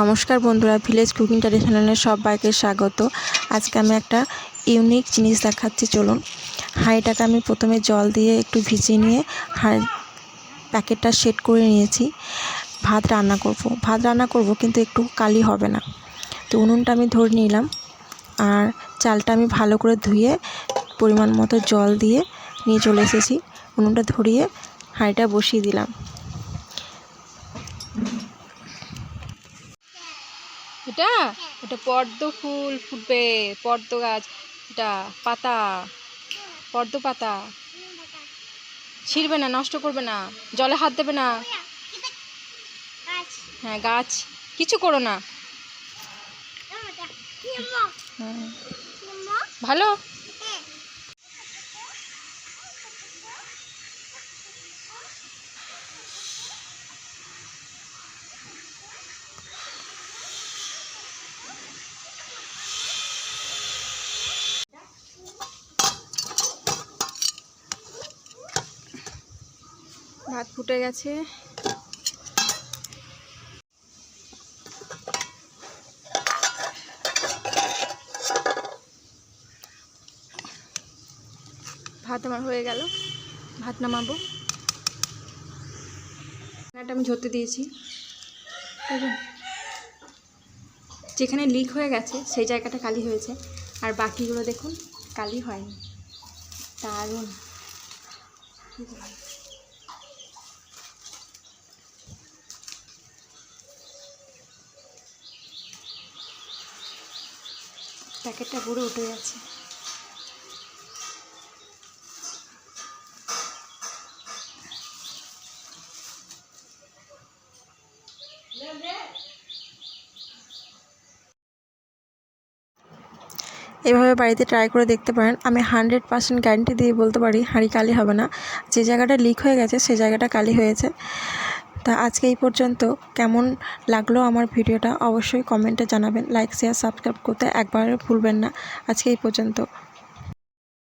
নমস্কার বন্ধুরা village cooking ট্র্যাডিশনালের সবাইকে স্বাগত। আজকে আমি একটা ইউনিক জিনিস দেখাচ্ছি, চলুন। হাঁড়িটাকে আমি প্রথমে জল দিয়ে একটু ভিজিয়ে নিয়ে হাঁড়ি প্যাকেটটা সেট করে নিয়েছি। ভাত রান্না করব। ভাত রান্না করব কিন্তু একটু কালি হবে না। তো উনুনটা আমি ধরে নিলাম আর চালটা আমি ভালো করে ধুয়ে পরিমাণ মতো জল দিয়ে নিয়ে চলে এসেছি। উনুনটা ধরিয়ে হাঁড়িটা বসিয়ে দিলাম। এটা? এটা পদ্ম ফুল ফুটবে পদ্ম গাছ এটা পাতা পদ্ম পাতা। ছিঁড়বে না নষ্ট করবে না জলে হাত দেবে না। হ্যাঁ গাছ কিছু করো না। হ্যাঁ। ভালো? ভাত ফুটে গেছে। ভাত আমার হয়ে গেল। ভাত নামাবো। রান্নাটা আমি ঝরতে দিয়েছি। যেখানে লিক হয়ে গেছে, সেই জায়গাটা কালি হয়েছে। আর বাকিগুলো দেখুন, কালি হয়নি। দারুণ। প্যাকেটটা পুরো উঠে গেছে। এভাবে বাড়িতে ট্রাই করে দেখতে পারেন। আমি হান্ড্রেড পার্সেন্ট গ্যারান্টি দিয়ে বলতে পারি, হাঁড়ি কালি হবে না। যে জায়গাটা লিক হয়ে গেছে সেই জায়গাটা কালি হয়েছে। তা আজকে এই পর্যন্ত। কেমন লাগল আমার ভিডিওটা? অবশ্যই কমেন্টে জানাবেন। লাইক, শেয়ার, সাবস্ক্রাইব করতে একবারও ভুলবেন না। আজকে এই পর্যন্ত।